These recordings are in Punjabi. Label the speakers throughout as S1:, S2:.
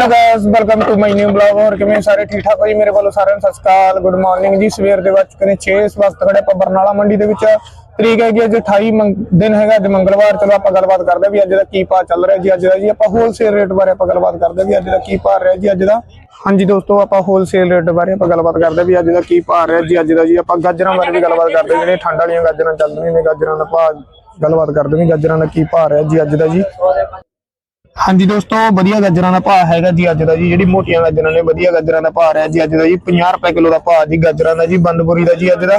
S1: Hello guys welcome to my new blog ਹੋਰ ਕਿਵੇਂ ਸਾਰੇ? ਠੀਕ ਠਾਕ ਹੋ ਜੀ? ਮੇਰੇ ਵੱਲੋਂ ਸਾਰਿਆਂ ਨੂੰ ਸਤਿ ਸ਼੍ਰੀ ਅਕਾਲ। ਗੁੱਡ ਮਾਰਨਿੰਗ ਜੀ। ਸਵੇਰ ਦੇ ਵੱਜ ਕਰੇ 6 ਇਸ ਵਕਤ ਖੜੇ ਆਪਾਂ ਬਰਨਾਲਾ ਮੰਡੀ ਦੇ ਵਿੱਚ। ਤਰੀਕ ਹੈਗੀ ਅੱਜ 28 ਦਿਨ ਹੈਗਾ ਅੱਜ ਮੰਗਲਵਾਰ। ਚਲੋ ਆਪਾਂ ਗੱਲਬਾਤ ਕਰਦੇ ਵੀ ਅੱਜ ਦਾ ਕੀ ਭਾਅ ਚੱਲ ਰਿਹਾ ਜੀ, ਅੱਜ ਦਾ ਜੀ। ਆਪਾਂ ਹੋਲਸੇਲ ਰੇਟ ਬਾਰੇ ਆਪਾਂ ਗੱਲਬਾਤ ਕਰਦੇ ਵੀ ਅੱਜ ਦਾ ਕੀ ਭਾਅ ਰਿਹਾ ਜੀ, ਅੱਜ ਦਾ। ਹਾਂਜੀ ਦੋਸਤੋ, ਆਪਾਂ ਹੋਲਸੇਲ ਰੇਟ ਬਾਰੇ ਆਪਾਂ ਗੱਲਬਾਤ ਕਰਦੇ ਵੀ ਅੱਜ ਦਾ ਕੀ ਭਾਅ ਰਿਹਾ ਜੀ, ਅੱਜ ਦਾ ਜੀ। ਆਪਾਂ ਗਾਜਰਾਂ ਬਾਰੇ ਵੀ ਗੱਲਬਾਤ ਕਰਦੇ ਹਾਂ ਜਿਹੜੇ ਠੰਡ ਵਾਲੀਆਂ ਗਾਜਰਾਂ ਚੱਲ ਰਹੀਆਂ ਨੇ, ਗਾਜਰਾਂ ਦਾ ਭਾਅ ਗੱਲਬਾਤ ਕਰਦੇ ਵੀ ਗਾਜਰਾਂ ਦਾ ਕੀ ਭਾਅ ਰਿਹਾ ਜੀ, ਅੱਜ ਦਾ ਜੀ। ਹਾਂਜੀ ਦੋਸਤੋ, ਵਧੀਆ ਗਾਜਰਾਂ ਦਾ ਭਾਅ ਹੈਗਾ ਜੀ ਅੱਜ ਦਾ ਜੀ, ਜਿਹੜੀ ਮੋਟੀਆਂ ਗਾਜਰਾਂ ਨੇ, ਵਧੀਆ ਗਾਜਰਾਂ ਦਾ ਭਾਅ ਰਿਹਾ ਜੀ ਅੱਜ ਦਾ ਜੀ 50 ਰੁਪਏ ਕਿਲੋ ਦਾ ਭਾਅ ਜੀ ਗਾਜਰਾਂ ਦਾ ਜੀ, ਬੰਦਪੁਰੀ ਦਾ ਜੀ ਅੱਜ ਦਾ।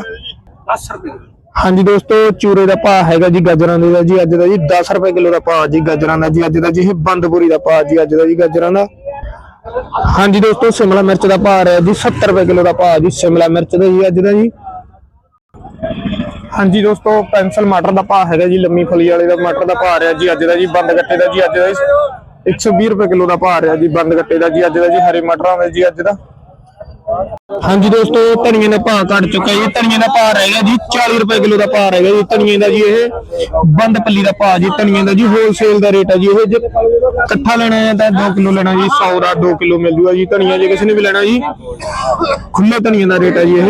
S2: 10 ਰੁਪਏ
S1: ਹਾਂਜੀ ਦੋਸਤੋ, ਚੂਰੇ ਦਾ ਭਾਅ ਹੈਗਾ ਜੀ ਗਾਜਰਾਂ ਦੇ ਦਾ ਜੀ ਅੱਜ ਦਾ ਜੀ 10 ਰੁਪਏ ਕਿਲੋ ਦਾ ਭਾਅ ਜੀ ਗਾਜਰਾਂ ਦਾ ਜੀ ਅੱਜ ਦਾ ਜੀ, ਇਹ ਬੰਦਪੁਰੀ ਦਾ ਭਾਅ ਜੀ ਅੱਜ ਦਾ ਜੀ ਗਾਜਰਾਂ ਦਾ। ਹਾਂਜੀ ਦੋਸਤੋ, ਸ਼ਿਮਲਾ ਮਿਰਚ ਦਾ ਭਾਅ ਰਿਹਾ ਜੀ 70 ਰੁਪਏ ਕਿਲੋ ਦਾ ਭਾਅ ਜੀ, ਸ਼ਿਮਲਾ ਮਿਰਚ ਦਾ ਜੀ ਅੱਜ ਦਾ ਜੀ। ਹਾਂਜੀ ਦੋਸਤੋ ਪੈਨਸਲ ਮਟਰ ਦਾ ਭਾਅ ਹੈਗਾ ਜੀ, ਲੰਮੀ ਫਲੀ ਵਾਲੇ ਦਾ ਮਟਰ ਦਾ ਭਾਅ ਰਿਹਾ ਜੀ, ਅੱਜ ਦਾ ਜੀ, ਬੰਦ ਗੱਟੇ ਦਾ ਜੀ, ਅੱਜ ਦਾ ਜੀ 120 ਰੁਪਏ ਕਿਲੋ ਦਾ ਭਾਅ ਰਿਹਾ ਜੀ, ਬੰਦ ਗੱਟੇ ਦਾ ਜੀ, ਅੱਜ ਦਾ ਜੀ, ਹਰੇ ਮਟਰਾਂ ਦਾ ਜੀ, ਅੱਜ ਦਾ। ਹਾਂਜੀ ਦੋਸਤੋ, ਧਨੀਏ ਦਾ ਭਾਅ ਘਟ ਚੁੱਕਾ ਜੀ। ਧਨੀਏ ਦਾ ਭਾਅ ਰਹਿ ਗਿਆ ਜੀ 40 ਰੁਪਏ ਕਿਲੋ ਦਾ ਭਾਅ ਰਹਿ ਗਿਆ ਜੀ। ਧਨੀਏ ਦਾ ਜੀ ਇਹ ਬੰਦ ਪੱਲੀ ਦਾ ਭਾਅ ਜੀ, ਧਨੀਏ ਦਾ ਜੀ। ਹੋਲਸੇਲ ਦਾ ਰੇਟ ਹੈ ਜੀ ਇਹ। ਜੇ ਇਕੱਠਾ ਲੈਣਾ ਹੈ ਤਾਂ 2 ਕਿਲੋ ਲੈਣਾ ਜੀ 100 ਦਾ 2 ਕਿਲੋ ਮਿਲ ਜੂਗਾ ਜੀ। ਧਨੀਆ ਜੇ ਕਿਸੇ ਨੇ ਵੀ ਲੈਣਾ ਜੀ ਖੁੱਲੇ ਧਨੀਏ ਦਾ ਰੇਟ ਹੈ ਜੀ ਇਹ।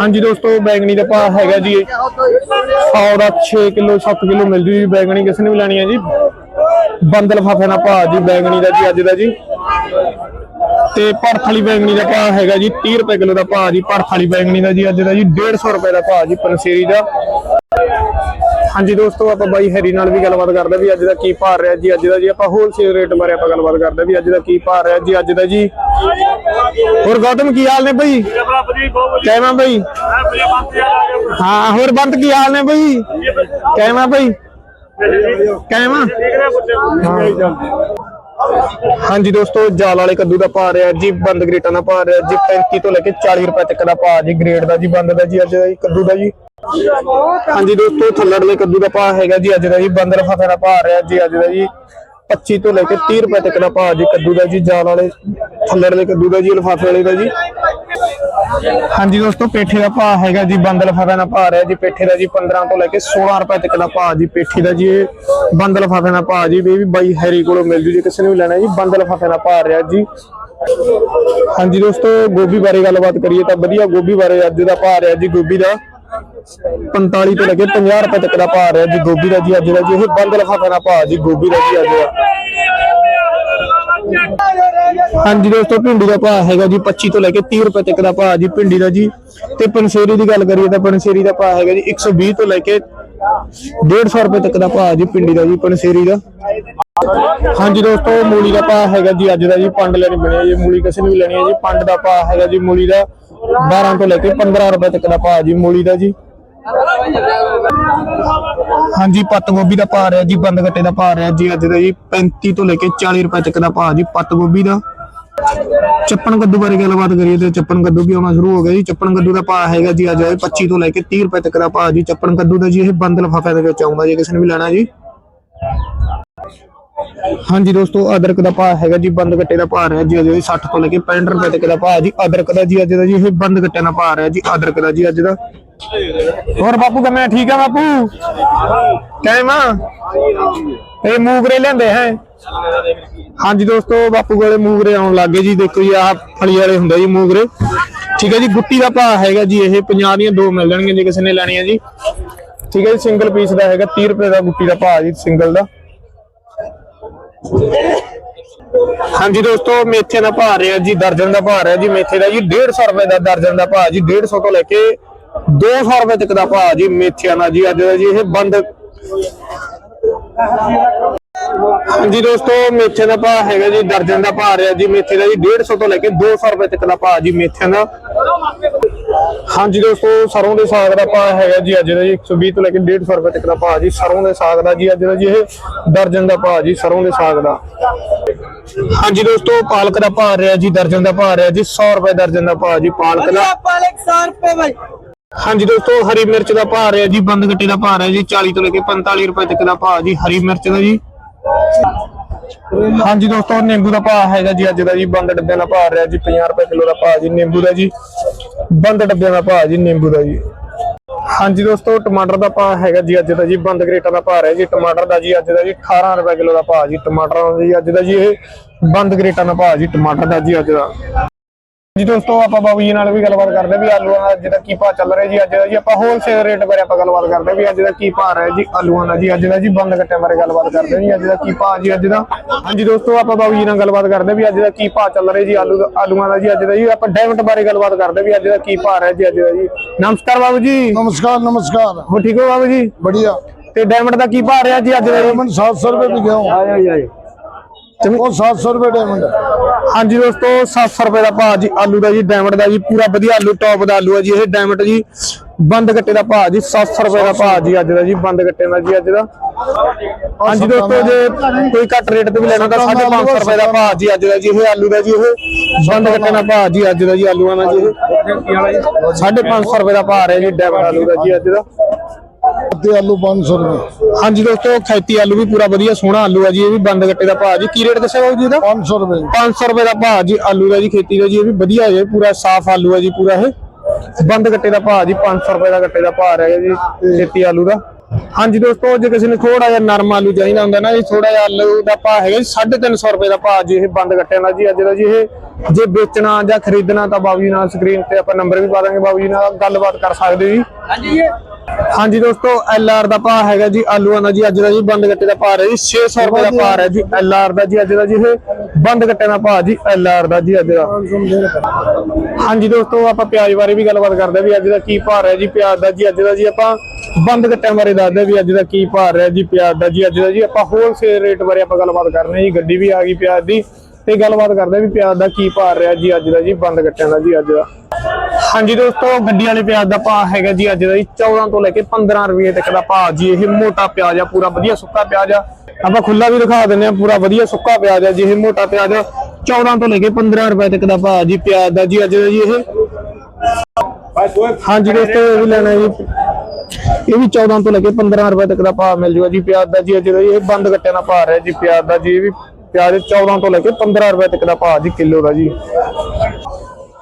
S1: ਹਾਂਜੀ ਦੋਸਤੋ, ਬੈਂਗਣੀ ਦਾ ਭਾਅ ਹੈਗਾ ਜੀ 100 ਦਾ 6 ਕਿਲੋ 7 ਕਿਲੋ ਮਿਲ ਜੂ ਜੀ। ਬੈਂਗਣੀ ਕਿਸੇ ਨੇ ਵੀ ਲੈਣੀ ਹੈ ਜੀ। ਬੰਦ ਲਫਾਫੇ ਦਾ ਭਾਅ ਜੀ, ਬੈਂਗਣੀ ਦਾ ਜੀ, ਅੱਜ ਦਾ ਜੀ। ਤੇ ਭਰਥ ਵਾਲੀ ਬੈਂਗਣੀ ਦਾ ਭਾਅ ਹੈਗਾ ਜੀ 30 ਰੁਪਏ ਕਿਲੋ ਦਾ ਭਾਅ ਜੀ ਭਰਥ ਵਾਲੀ ਬੈਂਗਣੀ ਦਾ ਜੀ, ਅੱਜ ਦਾ ਜੀ 150 ਰੁਪਏ ਦਾ ਭਾਅ ਜੀ, ਪਨਸੇਰੀ ਦਾ। ਹਾਂਜੀ ਦੋਸਤੋ, ਆਪਾਂ ਬਾਈ ਹੈਰੀ ਨਾਲ ਵੀ ਗੱਲਬਾਤ ਕਰਦੇ ਵੀ ਅੱਜ ਦਾ ਕੀ ਭਾਅ ਰਿਹਾ ਜੀ, ਅੱਜ ਦਾ ਜੀ ਆਪਾਂ ਹੋਲਸੇਲ ਰੇਟ ਬਾਰੇ ਆਪਾਂ ਗੱਲਬਾਤ ਕਰਦੇ ਵੀ ਅੱਜ ਦਾ ਕੀ ਭਾਅ ਰਿਹਾ ਜੀ, ਅੱਜ ਦਾ ਜੀ। ਹੋਰ ਗੌਤਮ, ਕੀ ਹਾਲ ਨੇ ਬਈ?
S2: ਰੱਬ
S1: ਬਈ?
S2: ਹਾਂ,
S1: ਹੋਰ ਬੰਤ, ਕੀ ਹਾਲ ਨੇ ਬਈ? ਕਹਿਮਾ ਬਈ? ਕਹਿਮਾ
S2: ਠੀਕ
S1: ਹਾਂਜੀ ਦੋਸਤੋ, ਜਾਲ ਵਾਲੇ ਕੱਦੂ ਦਾ ਭਾਅ ਰਿਹਾ ਜੀ, ਬੰਦ ਗ੍ਰੇਟਾਂ ਦਾ ਭਾਅ ਰਿਹਾ ਜੀ 35 ਤੋਂ ਲੈ ਕੇ 40 ਰੁਪਏ ਤੱਕ ਦਾ ਭਾਅ ਜੀ ਗ੍ਰੇਡ ਦਾ ਜੀ, ਬੰਦ ਦਾ ਜੀ, ਅੱਜ ਦਾ ਜੀ, ਕੱਦੂ ਦਾ ਜੀ। ਹਾਂਜੀ ਦੋਸਤੋ, ਥੱਲੜ ਦੇ ਕੱਦੂ ਦਾ ਭਾਅ ਹੈਗਾ ਜੀ, ਅੱਜ ਦਾ ਜੀ, ਬੰਦ ਲਫਾਫੇ ਦਾ ਭਾਅ ਰਿਹਾ ਜੀ, ਅੱਜ ਦਾ ਜੀ 25 ਤੋਂ ਲੈ ਕੇ 30 ਰੁਪਏ ਤੱਕ ਦਾ ਭਾਅ ਜੀ, ਕੱਦੂ ਦਾ ਜੀ, ਜਾਲ ਵਾਲੇ ਥੱਲੜ ਦੇ ਕੱਦੂ ਦਾ ਜੀ, ਲਫਾਫੇ ਵਾਲੇ ਦਾ ਜੀ। ਹਾਂਜੀ ਦੋਸਤੋ, ਪੇਠੇ ਦਾ ਭਾਅ ਹੈਗਾ ਜੀ ਬੰਦ ਲਫਾਫੇ ਦਾ ਭਾਅ ਰਿਹਾ ਜੀ, ਪੇਠੇ ਦਾ ਜੀ 15 ਤੋਂ ਲੈ ਕੇ 16 ਰੁਪਏ ਤੱਕ ਦਾ ਭਾਅ ਜੀ, ਪੇਠੀ ਦਾ ਜੀ ਇਹ ਬੰਦ ਲਫਾਫੇ ਦਾ ਭਾਅ ਜੀ, ਇਹ ਵੀ ਬਾਈ ਹੈਰੀ ਕੋਲੋਂ ਮਿਲ ਜੂ ਜੀ, ਕਿਸੇ ਨੇ ਵੀ ਲੈਣਾ ਜੀ ਬੰਦ ਲਫਾਫੇ ਦਾ ਭਾਅ ਰਿਹਾ ਜੀ। ਹਾਂਜੀ ਦੋਸਤੋ, ਗੋਭੀ ਬਾਰੇ ਗੱਲਬਾਤ ਕਰੀਏ ਤਾਂ ਵਧੀਆ ਗੋਭੀ ਬਾਰੇ ਅੱਜ ਦਾ ਭਾਅ ਰਿਹਾ ਜੀ, ਗੋਭੀ ਦਾ 45 ਤੋਂ ਲੈ ਕੇ 50 ਰੁਪਏ ਤੱਕ ਦਾ ਭਾਅ ਰਿਹਾ ਜੀ, ਗੋਭੀ ਦਾ ਜੀ, ਅੱਜ ਦਾ ਜੀ, ਇਹ ਬੰਦ ਲਫਾਫੇ ਦਾ ਭਾਅ ਜੀ, ਗੋਭੀ ਦਾ ਜੀ ਅੱਜ ਦਾ। ਹਾਂਜੀ ਦੋਸਤੋ, ਭਿੰਡੀ ਦਾ ਭਾਅ ਹੈਗਾ ਜੀ 25 ਤੋਂ ਲੈ ਕੇ 30 ਰੁਪਏ ਤੱਕ ਦਾ ਭਾਅ ਜੀ ਭਿੰਡੀ ਦਾ ਜੀ। ਤੇ ਪਨਸੇਰੀ ਦੀ ਗੱਲ ਕਰੀਏ ਤਾਂ ਪਨਸੇਰੀ ਦਾ ਭਾਅ ਹੈਗਾ ਜੀ 120 ਤੋਂ ਲੈ ਕੇ 150 ਰੁਪਏ ਤੱਕ ਦਾ ਭਾਅ ਜੀ ਭਿੰਡੀ ਦਾ ਜੀ, ਪਨਸੇਰੀ ਦਾ। ਹਾਂਜੀ ਦੋਸਤੋ, ਮੂਲੀ ਦਾ ਭਾਅ ਹੈਗਾ ਜੀ ਅੱਜ ਦਾ ਜੀ, ਪੰਡ ਲੈਣੀ ਬਣੀ ਹੈ ਜੀ, ਮੂਲੀ ਕਿਸੇ ਨੂੰ ਵੀ ਲੈਣੀ ਹੈ ਜੀ। ਪੰਡ ਦਾ ਭਾਅ ਹੈਗਾ ਜੀ ਮੂਲੀ ਦਾ 12 ਤੋਂ ਲੈ ਕੇ 15 ਰੁਪਏ ਤੱਕ ਦਾ ਭਾਅ ਜੀ ਮੂਲੀ ਦਾ ਜੀ। ਹਾਂਜੀ, ਪੱਤ ਗੋਭੀ ਦਾ ਭਾਅ ਰਿਹਾ ਜੀ, ਬੰਦ ਗੱਟੇ ਦਾ ਭਾਅ ਰਿਹਾ ਜੀ, ਅੱਜ ਦਾ ਜੀ 35 ਤੋਂ ਲੈ ਕੇ 40 ਰੁਪਏ ਤੱਕ ਦਾ ਭਾਅ ਜੀ, ਪੱਤ ਗੋਭੀ ਦਾ। ਚੱਪਣ ਕੱਦੂ ਬਾਰੇ ਗੱਲਬਾਤ ਕਰੀਏ ਤੇ ਚੱਪਣ ਕੱਦੂ ਵੀ ਆਉਣਾ ਸ਼ੁਰੂ ਹੋ ਗਿਆ ਜੀ। ਚੱਪਣ ਕੱਦੂ ਦਾ ਭਾਅ ਹੈਗਾ ਜੀ, ਅੱਜ 25 ਤੋਂ ਲੈ ਕੇ 30 ਰੁਪਏ ਤੱਕ ਦਾ ਭਾਅ ਜੀ। ਚੱਪਣ ਕੱਦੂ ਦਾ ਜੀ, ਇਹ ਬੰਦ ਲਫਾਫੇ ਦੇ ਵਿੱਚ ਆਉਂਦਾ, ਜੀ ਕਿਸੇ ਨੇ ਵੀ ਲੈਣਾ ਜੀ। ਹਾਂਜੀ ਦੋਸਤੋ, ਅਦਰਕ ਦਾ ਭਾਅ ਹੈਗਾ ਜੀ, ਬੰਦ ਗੱਟੇ ਦਾ ਭਾਅ ਰਿਹਾ ਜੀ, ਅਜੇ ਇਹ 60 ਤੋਂ ਲੈ ਕੇ 65 ਰੁਪਏ ਤੱਕ ਦਾ ਭਾਅ ਜੀ। ਅਦਰਕ ਦਾ ਜੀ, ਅੱਜ ਦਾ ਜੀ, ਇਹ ਬੰਦ ਗੱਟੇ ਦਾ ਭਾਅ ਰਿਹਾ ਜੀ, ਅਦਰਕ ਦਾ ਜੀ, ਅੱਜ ਦਾ। ਹੋਰ ਬਾਪੂ ਕਿਵੇਂ ਠੀਕ ਆ ਬਾਪੂ? ਕਿਵੇਂ ਇਹ ਮੂਗਰੇ ਲੈਂਦੇ ਹੈ। ਹਾਂਜੀ ਦੋਸਤੋ, ਬਾਪੂ ਕੋਲੇ ਮੂਗਰੇ ਆਉਣ ਲੱਗੇ ਜੀ। ਦੇਖੋ ਜੀ, ਆਹ ਫਲੀ ਵਾਲੇ ਹੁੰਦੇ ਜੀ ਮੂਗਰੇ। ਠੀਕ ਹੈ ਜੀ, ਗੁੱਟੀ ਦਾ ਭਾਅ ਹੈਗਾ ਜੀ ਇਹ। 50 ਦੀਆਂ ਦੋ ਮਿਲ ਜਾਣਗੀਆਂ ਜੇ ਕਿਸੇ ਨੇ ਲੈਣੀਆਂ ਜੀ। ਠੀਕ ਹੈ ਜੀ ਸਿੰਗਲ ਪੀਸ ਦਾ ਹੈਗਾ। 30 ਰੁਪਏ ਦਾ ਗੁੱਟੀ ਦਾ ਭਾਅ ਜੀ ਸਿੰਗਲ ਦਾ। ਹਾਂਜੀ ਦੋਸਤੋ, ਮੇਥੇ ਦਾ ਭਾਅ ਰਿਹਾ ਜੀ, ਦਰਜਨ ਦਾ ਭਾਅ ਰਿਹਾ ਜੀ। ਮੇਥੇ ਦਾ ਜੀ 150 ਰੁਪਏ ਦਾ ਦਰਜਨ ਦਾ ਭਾਅ ਜੀ। 150 ਤੋਂ ਲੈ ਕੇ 200 ਰੁਪਏ ਤੱਕ ਦਾ ਜੀ, ਮੇਥਿਆਂ ਦਾ ਜੀ, ਅੱਜ ਦਾ ਜੀ, ਇਹ ਬੰਦ। ਜੀ ਦੋਸਤੋ ਮੇਥੇ ਦਾ ਭਾਅ ਹੈਗਾ ਜੀ, ਦਰਜਨ ਦਾ ਭਾਅ ਰਿਹਾ ਜੀ, ਮੇਥੇ ਦਾ ਜੀ 150 ਤੋਂ ਲੈ ਕੇ 200 ਰੁਪਏ ਤੱਕ ਦਾ ਭਾ ਜੀ, ਮੇਥਿਆ ਦਾ। ਹਾਂਜੀ ਦੋਸਤੋ, ਸਰੋਂ ਦੇ ਸਾਗ ਦਾ ਭਾਅ ਹੈਗਾ ਜੀ, ਅੱਜ ਦਾ ਜੀ 120 ਤੋਂ ਲੈ ਕੇ 150 ਰੁਪਏ ਤੱਕ ਦਾ ਭਾ ਜੀ, ਸਰੋਂ ਦੇ ਸਾਗ ਦਾ ਜੀ, ਅੱਜ ਦਾ ਜੀ, ਇਹ ਦਰਜਨ ਦਾ ਭਾਅ ਜੀ, ਸਰੋਂ ਦੇ ਸਾਗ ਦਾ। ਹਾਂਜੀ ਦੋਸਤੋ, ਪਾਲਕ ਦਾ ਭਾ ਰਿਹਾ ਜੀ, ਦਰਜਨ ਦਾ ਭਾ ਰਿਹਾ ਜੀ 100 ਰੁਪਏ ਦਰਜਨ ਦਾ ਭਾਅ ਜੀ, ਪਾਲਕ ਦਾ।
S3: ਪਾਲਕ 100 ਰੁਪਏ ਭਾਈ
S1: ਹਾਂਜੀ ਦੋਸਤੋ ਹਰੀ ਮਿਰਚ ਦਾ ਭਾਅ ਰਿਹਾ ਜੀ ਬੰਦ ਗੱਟੇ ਦਾ ਭਾਅ ਰਿਹਾ ਜੀ 40 ਤੋਂ ਲੈ ਕੇ 45 ਰੁਪਏ ਤੱਕ ਦਾ ਭਾਅ ਜੀ ਹਰੀ ਮਿਰਚ ਦਾ ਜੀ ਹਾਂਜੀ ਦੋਸਤੋ ਨਿੰਬੂ ਦਾ ਭਾਅ ਹੈਗਾ ਜੀ ਅੱਜ ਦਾ ਜੀ ਬੰਦ ਡੱਬਿਆਂ ਦਾ ਭਾਅ ਰਿਹਾ ਜੀ 50 ਰੁਪਏ ਕਿਲੋ ਦਾ ਭਾਅ ਜੀ ਨਿੰਬੂ ਦਾ ਜੀ ਬੰਦ ਡੱਬਿਆਂ ਦਾ ਭਾਅ ਜੀ ਨਿੰਬੂ ਦਾ ਜੀ ਹਾਂਜੀ ਦੋਸਤੋ ਟਮਾਟਰ ਦਾ ਭਾਅ ਹੈਗਾ ਜੀ ਅੱਜ ਦਾ ਜੀ ਬੰਦ ਕਰੇਟਾਂ ਦਾ ਭਾਅ ਰਿਹਾ ਜੀ ਟਮਾਟਰ ਦਾ ਜੀ ਅੱਜ ਦਾ ਜੀ 18 ਰੁਪਏ ਕਿਲੋ ਦਾ ਭਾਅ ਜੀ ਟਮਾਟਰ ਦਾ ਜੀ ਅੱਜ ਦਾ ਜੀ ਇਹ ਬੰਦ ਕਰੇਟਾਂ ਦਾ ਭਾਅ ਜੀ ਟਮਾਟਰ ਦਾ ਜੀ ਅੱਜ ਦਾ ਜੀ ਦੋਸਤੋ ਆਪਾਂ ਬਾਬੂ ਜੀ ਨਾਲ ਵੀ ਗੱਲਬਾਤ ਕਰਦੇ ਵੀ ਆਲੂਆਂ ਦਾ ਜਿਹੜਾ ਕੀ ਭਾਅ ਚੱਲ ਰਿਹਾ ਜੀ ਅੱਜ ਦਾ ਜੀ ਆਪਾਂ ਹੋਲਸੇਲ ਰੇਟ ਬਾਰੇ ਆਪਾਂ ਗੱਲਬਾਤ ਕਰਦੇ ਵੀ ਅੱਜ ਦਾ ਕੀ ਭਾਅ ਰਿਹਾ ਜੀ ਆਲੂਆਂ ਦਾ ਜੀ ਅੱਜ ਦਾ ਜੀ ਬੰਦ ਕੱਟਿਆਂ ਬਾਰੇ ਗੱਲਬਾਤ ਕਰਦੇ ਜੀ ਅੱਜ ਦਾ ਕੀ ਭਾਅ ਜੀ ਅੱਜ ਦਾ। ਹਾਂਜੀ ਦੋਸਤੋ ਆਪਾਂ ਬਾਬੂ ਜੀ ਨਾਲ ਗੱਲਬਾਤ ਕਰਦੇ ਵੀ ਅੱਜ ਦਾ ਕੀ ਭਾਅ ਚੱਲ ਰਿਹਾ ਜੀ ਆਲੂ ਆਲੂਆਂ ਦਾ ਜੀ ਅੱਜ ਦਾ ਜੀ ਆਪਾਂ ਡਾਇਮੰਡ ਬਾਰੇ ਗੱਲਬਾਤ ਕਰਦੇ ਵੀ ਅੱਜ ਦਾ ਕੀ ਭਾਅ ਰਿਹਾ ਜੀ ਅੱਜ ਦਾ ਜੀ। ਨਮਸਕਾਰ ਬਾਬੂ ਜੀ।
S3: ਨਮਸਕਾਰ ਨਮਸਕਾਰ।
S1: ਹੋ ਠੀਕ ਹੋ ਬਾਬੂ ਜੀ?
S3: ਵਧੀਆ।
S1: ਤੇ ਡਾਇਮੰਡ ਦਾ ਕੀ ਭਾਅ ਰਿਹਾ ਜੀ ਅੱਜ ਦਾ ਡਾਇਮੰਡ
S3: 700 ਰੁਪਏ ਵੀ ਗਿਆ ਹਾਂ ਜੀ ਹਾਂ ਜੀ ਉਹ 700 ਰੁਪਏ ਡਾਇਮੰਡ
S1: ਹਾਂਜੀ ਦੋਸਤੋ 700 ਰੁਪਏ ਦਾ ਭਾਅ ਜੀ ਆਲੂ ਦਾ ਜੀ ਡਾਇਮੰਡ ਦਾ ਜੀ ਪੂਰਾ ਵਧੀਆ ਆਲੂ ਟੌਪ ਦਾ ਆਲੂ ਆ ਜੀ ਇਹ ਡਾਇਮੰਡ ਜੀ ਬੰਦ ਗੱਟੇ ਦਾ ਭਾਅ ਜੀ 700 ਰੁਪਏ ਦਾ ਭਾਅ ਜੀ ਅੱਜ ਦਾ ਜੀ ਬੰਦ ਗੱਟੇ ਦਾ ਜੀ ਅੱਜ ਦਾ। ਹਾਂਜੀ ਦੋਸਤੋ ਜੇ ਕੋਈ ਘੱਟ ਰੇਟ ਤੇ ਵੀ ਲੈਣਾ ਤਾਂ 550 ਰੁਪਏ ਦਾ ਭਾਅ ਜੀ ਅੱਜ ਦਾ ਜੀ ਇਹ ਆਲੂ ਦਾ ਜੀ ਇਹ ਬੰਦ ਗੱਟੇ ਦਾ ਭਾਅ ਜੀ ਅੱਜ ਦਾ ਜੀ ਆਲੂਆਂ ਦਾ ਜੀ 550 ਰੁਪਏ ਦਾ ਭਾਅ ਰਿਹਾ ਜੀ ਡਾਇਮੰਡ ਆਲੂ ਦਾ ਜੀ ਅੱਜ ਦਾ।
S3: ਤੇ ਆਲੂ 500 ਰੁਪਏ
S1: ਹਾਂਜੀ ਦੋਸਤੋ ਖੇਤੀ ਆਲੂ ਵੀ ਪੂਰਾ ਵਧੀਆ ਸੋਹਣਾ ਆਲੂ ਆ ਜੀ ਇਹ ਵੀ ਬੰਦ ਗੱਟੇ ਦਾ ਭਾਅ ਜੀ। ਕੀ ਰੇਟ ਦੱਸਿਆ ਬਾਬੂ ਜੀ ਇਹਦਾ?
S3: 500 ਰੁਪਏ।
S1: 500 ਰੁਪਏ ਦਾ ਭਾਅ ਜੀ ਆਲੂ ਦਾ ਜੀ ਖੇਤੀ ਦਾ ਜੀ ਇਹ ਵੀ ਵਧੀਆ ਹੈ ਪੂਰਾ ਸਾਫ਼ ਆਲੂ ਆ ਜੀ ਪੂਰਾ ਇਹ। ਬੰਦ ਗੱਟੇ ਦਾ ਭਾਅ ਜੀ 500 ਰੁਪਏ ਦਾ ਗੱਟੇ ਦਾ ਭਾਅ ਰਹਿ ਗਿਆ ਜੀ ਖੇਤੀ ਆਲੂ ਦਾ। ਹਾਂਜੀ ਦੋਸਤੋ ਜੇ ਕਿਸੇ ਨੇ ਥੋੜਾ ਜਿਹਾ ਨਰਮ ਆਲੂ ਚਾਹੀਦਾ ਹੁੰਦਾ ਨਾ ਇਹ ਥੋੜਾ ਜਿਹਾ ਆਲੂ ਦਾ ਭਾਅ ਹੈਗਾ ਜੀ 350 ਰੁਪਏ ਦਾ ਭਾਅ ਜੀ ਇਹ ਬੰਦ ਗੱਟਿਆਂ ਦਾ ਜੀ ਅੱਜ ਦਾ ਜੀ ਇਹ। ਜੇ ਵੇਚਣਾ ਜਾਂ ਖਰੀਦਣਾ ਤਾਂ ਬਾਬੂ ਜੀ ਨਾਲ ਸਕਰੀਨ ਤੇ ਆਪਾਂ ਨੰਬਰ ਵੀ ਪਾ ਦਾਂਗੇ ਬਾਬੂ ਜੀ ਨਾਲ ਗੱਲਬਾਤ ਕਰ ਸਕਦੇ ਜੀ।
S2: ਹਾਂਜੀ।
S1: ਹਾਂਜੀ ਦੋਸਤੋ ਐਲ ਆਰ ਦਾ ਭਾਅ ਹੈਗਾ ਜੀ ਆਲੂਆਂ ਦਾ ਜੀ, ਅੱਜ ਦਾ ਜੀ ਬੰਦ ਗੱਟੇ ਦਾ ਭਾਅ ਹੈ ਜੀ। 600 ਰੁਪਏ ਦਾ ਭਾਅ ਹੈ ਜੀ ਐਲ ਆਰ ਦਾ ਜੀ, ਅੱਜ ਦਾ ਜੀ ਇਹ ਬੰਦ ਗੱਟੇ ਦਾ ਭਾਅ ਜੀ ਐਲ ਆਰ ਦਾ ਜੀ ਅੱਜ ਦਾ। ਹਾਂਜੀ ਦੋਸਤੋ, ਆਪਾਂ ਪਿਆਜ਼ ਬਾਰੇ ਵੀ ਗੱਲਬਾਤ ਕਰਦੇ ਹਾਂ ਵੀ ਅੱਜ ਦਾ ਕੀ ਭਾਅ ਹੈ ਜੀ, ਪਿਆਜ਼ ਦਾ ਜੀ, ਅੱਜ ਦਾ ਜੀ ਆਪਾਂ ਬੰਦ ਗੱਟਿਆਂ ਬਾਰੇ ਦੱਸਦੇ ਵੀ ਅੱਜ ਦਾ ਕੀ ਭਾਅ ਹੈ ਜੀ, ਪਿਆਜ਼ ਦਾ ਜੀ, ਅੱਜ ਦਾ ਜੀ ਆਪਾਂ ਹੋਲਸੇਲ ਰੇਟ ਬਾਰੇ ਆਪਾਂ ਗੱਲਬਾਤ ਕਰਨੀ ਹੈ ਜੀ, ਗੱਡੀ ਵੀ ਆ ਗਈ ਪਿਆਜ਼ ਦੀ ਤੇ ਗੱਲਬਾਤ ਕਰਦੇ ਹਾਂ ਵੀ ਪਿਆਜ਼ ਦਾ ਕੀ ਭਾਅ ਰਿਹਾ ਜੀ, ਅੱਜ ਦਾ ਜੀ ਬੰਦ ਗੱਟਿਆਂ ਦਾ ਜੀ, ਅੱਜ ਦਾ। ਹਾਂਜੀ ਦੋਸਤੋ, ਗੱਡੀ ਵਾਲੇ ਪਿਆਜ਼ ਦਾ ਭਾਅ ਹੈਗਾ ਜੀ ਅੱਜ ਦਾ ਜੀ 14 ਤੋਂ ਲੈ ਕੇ 15 ਰੁਪਏ ਤੱਕ ਦਾ ਭਾਅ ਜੀ। ਇਹ ਮੋਟਾ ਪਿਆਜ਼ ਆ, ਪੂਰਾ ਵਧੀਆ ਸੁੱਕਾ ਪਿਆਜ਼ ਆ। ਆਪਾਂ ਖੁੱਲਾ ਵੀ ਦਿਖਾ ਦਿੰਦੇ ਆ ਪੂਰਾ ਵਧੀਆ ਸੁੱਕਾ ਪਿਆਜ਼ ਆ ਜੀ। ਇਹ ਮੋਟਾ ਪਿਆਜ਼ 14 ਤੋਂ ਲੈ ਕੇ 15 ਰੁਪਏ ਤੱਕ ਦਾ ਭਾਅ ਜੀ ਪਿਆਜ਼ ਦਾ ਜੀ ਅੱਜ ਦਾ ਜੀ ਇਹ। ਹਾਂਜੀ ਦੋਸਤੋ, ਇਹ ਵੀ ਲੈਣਾ ਜੀ। ਇਹ ਵੀ 14 ਤੋਂ ਲੈ ਕੇ 15 ਰੁਪਏ ਤੱਕ ਦਾ ਭਾਅ ਮਿਲ ਜੂਗਾ ਜੀ ਪਿਆਜ਼ ਦਾ ਜੀ। ਅੱਜ ਦਾ ਜੀ ਇਹ ਬੰਦ ਗੱਟਿਆਂ ਦਾ ਭਾਅ ਰਿਹਾ ਜੀ, ਪਿਆਜ਼ ਦਾ ਜੀ। ਇਹ ਵੀ ਪਿਆਜ਼ 14 ਤੋਂ ਲੈ ਕੇ 15 ਰੁਪਏ ਤੱਕ ਦਾ ਭਾਅ ਜੀ ਕਿਲੋ ਦਾ ਜੀ।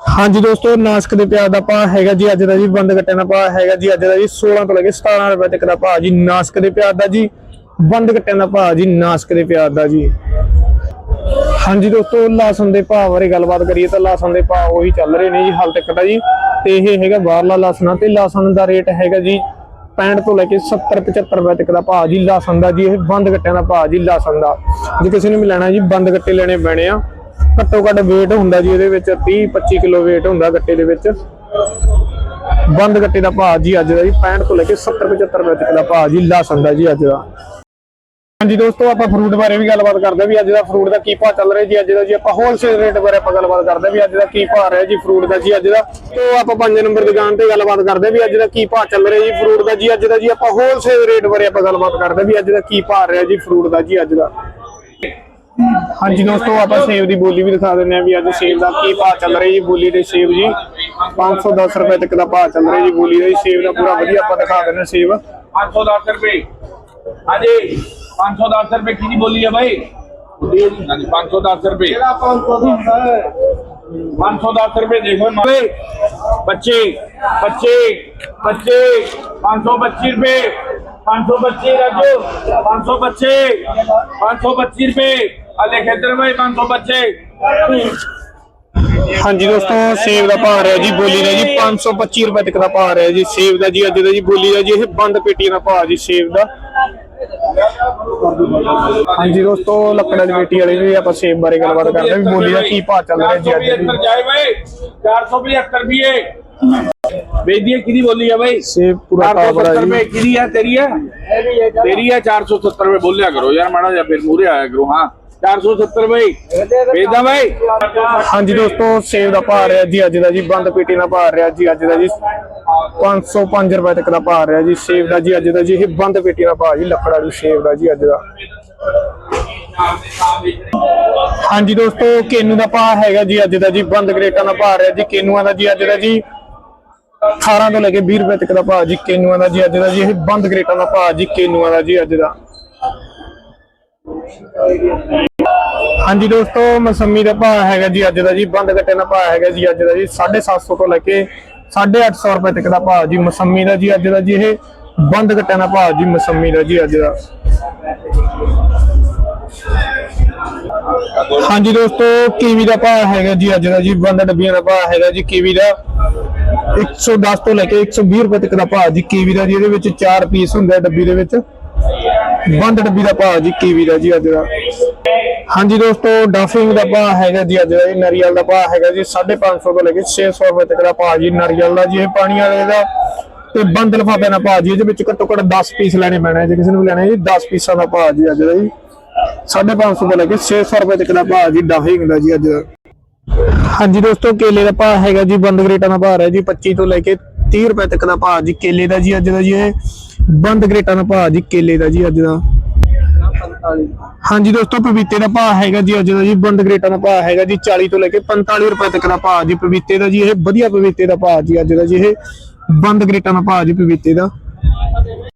S1: ਹਾਂਜੀ ਦੋਸਤੋ, ਨਾਸਕ ਦੇ ਪਿਆਜ਼ ਦਾ ਭਾਅ ਹੈਗਾ ਜੀ, ਅੱਜ ਦਾ ਜੀ ਬੰਦ ਗੱਟਿਆਂ ਦਾ ਭਾਅ ਹੈਗਾ ਜੀ, ਅੱਜ ਦਾ ਜੀ 16 ਤੋਂ ਲੈ ਕੇ 17 ਰੁਪਏ ਤੱਕ ਦਾ ਭਾਅ ਜੀ, ਨਾਸਕ ਦੇ ਪਿਆਜ਼ ਦਾ ਜੀ ਬੰਦ ਗੱਟਿਆਂ ਦਾ ਭਾਅ ਜੀ, ਨਾਸਕ ਦੇ ਪਿਆਜ਼ ਦਾ ਜੀ। ਹਾਂਜੀ ਦੋਸਤੋ, ਲਾਸਨ ਦੇ ਭਾਅ ਬਾਰੇ ਗੱਲਬਾਤ ਕਰੀਏ ਤਾਂ ਲਾਸਨ ਦੇ ਭਾਅ ਉਹੀ ਚੱਲ ਰਹੇ ਨੇ ਜੀ, ਹਾਲ ਤੱਕ ਦਾ ਜੀ। ਤੇ ਇਹ ਹੈਗਾ ਬਾਹਰਲਾ ਲਾਸਨ ਤੇ ਲਾਸਨ ਦਾ ਰੇਟ ਹੈਗਾ ਜੀ 65 ਤੋਂ ਲੈ ਕੇ 70 75 ਰੁਪਏ ਤੱਕ ਦਾ ਭਾਅ ਜੀ, ਲਾਸਨ ਦਾ ਜੀ, ਇਹ ਬੰਦ ਗੱਟਿਆਂ ਦਾ ਭਾਅ ਜੀ, ਲਾਸਨ ਦਾ। ਜੇ ਕਿਸੇ ਨੇ ਵੀ ਲੈਣਾ ਜੀ ਬੰਦ ਗੱਟੇ ਲੈਣੇ ਪੈਣੇ ਆ। ਘੱਟੋ ਘੱਟ weight ਹੁੰਦਾ ਜੀ ਇਹਦੇ ਵਿੱਚ 30 25 ਕਿਲੋ weight ਹੁੰਦਾ ਗੱਟੇ ਦੇ ਵਿੱਚ। ਬੰਦ ਗੱਟੇ ਦਾ ਭਾਅ ਜੀ ਅੱਜ ਦਾ ਜੀ 65 ਤੋਂ ਲੈ ਕੇ 70 75 ਰੁਪਏ ਤੱਕ ਦਾ ਭਾਅ ਜੀ ਲਾਸਨ ਦਾ ਜੀ ਅੱਜ ਦਾ। ਹਾਂਜੀ ਦੋਸਤੋ, ਆਪਾਂ ਫਰੂਟ ਬਾਰੇ ਵੀ ਗੱਲਬਾਤ ਕਰਦੇ ਹਾਂ ਵੀ ਅੱਜ ਦਾ ਫਰੂਟ ਦਾ ਕੀ ਭਾਅ ਚੱਲ ਰਿਹਾ ਜੀ, ਅੱਜ ਦਾ ਜੀ ਆਪਾਂ ਹੋਲਸੇਲ ਰੇਟ ਬਾਰੇ ਆਪਾਂ ਗੱਲਬਾਤ ਕਰਦੇ ਹਾਂ ਵੀ ਅੱਜ ਦਾ ਕੀ ਭਾਅ ਰਿਹਾ ਜੀ ਫਰੂਟ ਦਾ ਜੀ ਅੱਜ ਦਾ। ਤੋਂ ਆਪਾਂ 5 ਨੰਬਰ ਦੁਕਾਨ ਤੇ ਗੱਲਬਾਤ ਕਰਦੇ ਹਾਂ ਵੀ ਅੱਜ ਦਾ ਕੀ ਭਾਅ ਚੱਲ ਰਿਹਾ ਜੀ ਫਰੂਟ ਦਾ ਜੀ, ਅੱਜ ਦਾ ਜੀ ਆਪਾਂ ਹੋਲਸੇਲ ਰੇਟ ਬਾਰੇ ਆਪਾਂ ਗੱਲਬਾਤ ਕਰਦੇ ਹਾਂ ਵੀ ਅੱਜ ਦਾ ਕੀ ਭਾਅ ਰਿਹਾ ਜੀ ਫਰੂਟ ਦਾ ਜੀ ਅੱਜ ਦਾ। ਹਾਂਜੀ ਦੋਸਤੋ ਆਪਾਂ ਸੇਬ ਦੀ ਬੋਲੀ ਵੀ ਦਿਖਾ ਦਿੰਨੇ ਆ ਵੀ ਅੱਜ ਸੇਬ ਦਾ ਕੀ ਭਾਅ ਚੱਲ ਰਿਹਾ ਜੀ ਬੋਲੀ ਦੇ ਸੇਬ ਜੀ 510 ਰੁਪਏ ਤੱਕ ਦਾ ਭਾਅ ਚੱਲ ਰਿਹਾ ਜੀ ਬੋਲੀ ਦਾ ਸੇਬ ਦਾ ਪੂਰਾ ਵਧੀਆ ਆਪਾਂ ਦਿਖਾ ਦਿੰਨੇ ਸੇਬ
S2: 510 ਰੁਪਏ ਹਾਂਜੀ 510 ਰੁਪਏ ਕੀ ਦੀ ਬੋਲੀ ਹੈ ਭਾਈ ਹਾਂਜੀ 510 ਰੁਪਏ ਕਿਹੜਾ 510 510 ਰੁਪਏ ਦੇਖੋ ਮਾਰੇ 25 25 25 525 ਰੁਪਏ 525 ਰਾਜੂ 525 525 ਰੁਪਏ रुपए अले खेतर भाई 525
S1: ਹਾਂਜੀ ਦੋਸਤੋ ਸੇਬ ਦਾ ਭਾਅ ਰਿਹਾ ਜੀ ਬੋਲੀ ਦਾ ਜੀ 525 ਰੁਪਏ ਤੱਕ ਦਾ ਭਾਅ ਰਿਹਾ ਜੀ ਸੇਬ ਦਾ ਜੀ ਅੱਜ ਦਾ ਜੀ ਬੋਲੀ ਦਾ ਜੀ ਇਹ ਬੰਦ ਪੇਟੀ ਦਾ ਭਾਅ ਜੀ ਸੇਬ ਦਾ ਹਾਂਜੀ ਦੋਸਤੋ ਲੱਕੜਾਂ ਦੀ ਪੇਟੀ ਵਾਲੀ ਵੀ ਆਪਾਂ ਸੇਬ ਬਾਰੇ ਗੱਲਬਾਤ ਕਰਦੇ ਹਾਂ ਵੀ ਬੋਲੀ ਦਾ ਕੀ ਭਾਅ ਚੱਲ ਰਿਹਾ ਜੀ ਅੱਜ ਦੀ
S2: जाए भाई चार सौ पचहत्तर भी है भेज दिए कितनी बोली है भाई
S1: ਸੇਬ ਪੂਰਾ
S2: चार सौ
S1: ਟਾਪ
S2: सत्तर
S1: ਰਿਹਾ
S2: में
S1: ਜੀ
S2: कितनी है तेरी है तेरी है चार सौ सत्तर में बोल लिया करो यार माड़ा या फिर मुरे आया करो हाँ
S1: ਹਾਂਜੀ ਦੋਸਤੋ ਸੇਬ ਦਾ ਭਾਅ ਰਿਹਾ ਜੀ ਅੱਜ ਦਾ ਜੀ ਬੰਦ ਪੇਟੀ ਦਾ ਭਾਅ ਰਿਹਾ ਜੀ ਅੱਜ ਦਾ ਜੀ 505 ਰੁਪਏ ਤੱਕ ਦਾ ਭਾਅ ਰਿਹਾ ਜੀ ਸੇਬ ਦਾ ਜੀ ਅੱਜ ਦਾ ਜੀ ਇਹ ਬੰਦ ਪੇਟੀ ਦਾ ਭਾਅ ਜੀ ਲੱਕੜਾ ਦੀ ਸੇਬ ਦਾ ਜੀ ਅੱਜ ਦਾ ਹਾਂਜੀ ਦੋਸਤੋ ਕੇਨੂ ਦਾ ਭਾਅ ਹੈਗਾ ਜੀ ਅੱਜ ਦਾ ਜੀ ਬੰਦ ਗ੍ਰੇਟਾਂ ਦਾ ਭਾਅ ਰਿਹਾ ਜੀ ਕੇਨੂਆਂ ਦਾ ਜੀ ਅੱਜ ਦਾ ਜੀ 18 ਤੋਂ ਲੈ ਕੇ 20 ਰੁਪਏ ਤੱਕ ਦਾ ਭਾਅ ਜੀ ਕੇਨੂਆਂ ਦਾ ਜੀ ਅੱਜ ਦਾ ਜੀ ਇਹ ਬੰਦ ਗ੍ਰੇਟਾਂ ਦਾ ਭਾਅ ਜੀ ਕੇਨੂਆਂ ਦਾ ਜੀ ਅੱਜ ਦਾ ਹਾਂਜੀ ਦੋਸਤੋ, ਮਸੰਮੀ ਦਾ ਭਾਅ ਹੈਗਾ ਜੀ ਅੱਜ ਦਾ ਜੀ, ਬੰਦ ਗੱਟੇ ਦਾ ਭਾਅ ਹੈਗਾ ਜੀ ਅੱਜ ਦਾ ਜੀ 750 ਤੋਂ ਲੈ ਕੇ 850 ਰੁਪਏ ਤੱਕ ਦਾ ਭਾਅ ਜੀ ਮਸੰਮੀ ਦਾ ਜੀ ਅੱਜ ਦਾ ਜੀ, ਇਹ ਬੰਦ ਕੱਟਿਆ ਦਾ ਭਾਅ ਜੀ ਮਸੰਮੀ ਦਾ ਜੀ ਅੱਜ ਦਾ। ਹਾਂਜੀ ਦੋਸਤੋ, ਕੀਵੀ ਦਾ ਭਾਅ ਹੈਗਾ ਜੀ ਅੱਜ ਦਾ ਜੀ, ਬੰਦ ਡੱਬੀਆਂ ਦਾ ਭਾਅ ਹੈਗਾ ਜੀ ਕੀਵੀ ਦਾ। 110 ਤੋਂ ਲੈ ਕੇ 120 ਰੁਪਏ ਤੱਕ ਦਾ ਭਾਅ ਜੀ ਕੀਵੀ ਦਾ ਜੀ, ਇਹਦੇ ਵਿੱਚ 4 ਪੀਸ ਹੁੰਦਾ ਡੱਬੀ ਦੇ ਵਿੱਚ। ਬੰਦ ਡੱਬੀ ਦਾ ਭਾਅ ਜੀ ਕੀਵੀ ਦਾ ਜੀ ਅੱਜ ਦਾ ਹਾਂਜੀ ਦੋਸਤੋ ਡਾਫਿੰਗ ਦਾ ਭਾਅ ਹੈਗਾ ਜੀ ਅੱਜ ਦਾ ਇਹ ਨਾਰੀਅਲ ਦਾ ਭਾਅ ਹੈਗਾ ਜੀ 550 ਤੋਂ ਲੈ ਕੇ 600 ਰੁਪਏ ਤੱਕ ਦਾ ਭਾਅ ਜੀ ਨਾਰੀਅਲ ਦਾ ਜੀ ਇਹ ਪਾਣੀ ਵਾਲੇ ਦਾ ਤੇ ਬੰਦ ਲਫਾਫੇ ਦਾ ਭਾਅ ਜੀ ਇਹਦੇ ਵਿੱਚ ਘੱਟੋ ਘੱਟ 10 ਪੀਸ ਲੈਣੇ ਪੈਣੇ ਜੇ ਕਿਸੇ ਨੂੰ ਵੀ ਲੈਣੇ ਜੀ 10 ਪੀਸਾਂ ਦਾ ਭਾਅ ਜੀ ਅੱਜ ਦਾ ਜੀ 550 ਤੋਂ ਲੈ ਕੇ 600 ਰੁਪਏ ਤੱਕ ਦਾ ਭਾਅ ਜੀ ਡਾਫਿੰਗ ਦਾ ਜੀ ਅੱਜ ਦਾ ਹਾਂਜੀ ਦੋਸਤੋ ਕੇਲੇ ਦਾ ਭਾਅ ਹੈਗਾ ਜੀ ਬੰਦ ਗਰੇਟਾਂ ਦਾ ਭਾਅ ਹੈ ਜੀ 25 ਤੋਂ ਲੈ ਕੇ 30 ਰੁਪਏ ਤੱਕ ਦਾ ਭਾਅ ਜੀ ਕੇਲੇ ਦਾ ਜੀ ਅੱਜ ਦਾ ਜੀ ਇਹ ਬੰਦ ਗਰੇਟਾਂ ਦਾ ਭਾਅ ਜੀ, ਕੇਲੇ ਦਾ ਜੀ ਅੱਜ ਦਾ। ਹਾਂਜੀ ਦੋਸਤੋ, ਪਪੀਤੇ ਦਾ ਭਾਅ ਹੈਗਾ ਜੀ ਅੱਜ ਦਾ ਜੀ, ਬੰਦ ਗਰੇਟਾਂ ਦਾ ਭਾਅ ਹੈਗਾ ਜੀ 40 ਤੋਂ ਲੈ ਕੇ 45 ਰੁਪਏ ਤੱਕ ਦਾ ਭਾਅ ਜੀ, ਪਪੀਤੇ ਦਾ ਜੀ, ਇਹ ਵਧੀਆ ਪਪੀਤੇ ਦਾ ਭਾਅ ਜੀ ਅੱਜ ਦਾ ਜੀ, ਇਹ ਬੰਦ ਗਰੇਟਾਂ ਦਾ ਭਾਅ ਜੀ, ਪਪੀਤੇ ਦਾ।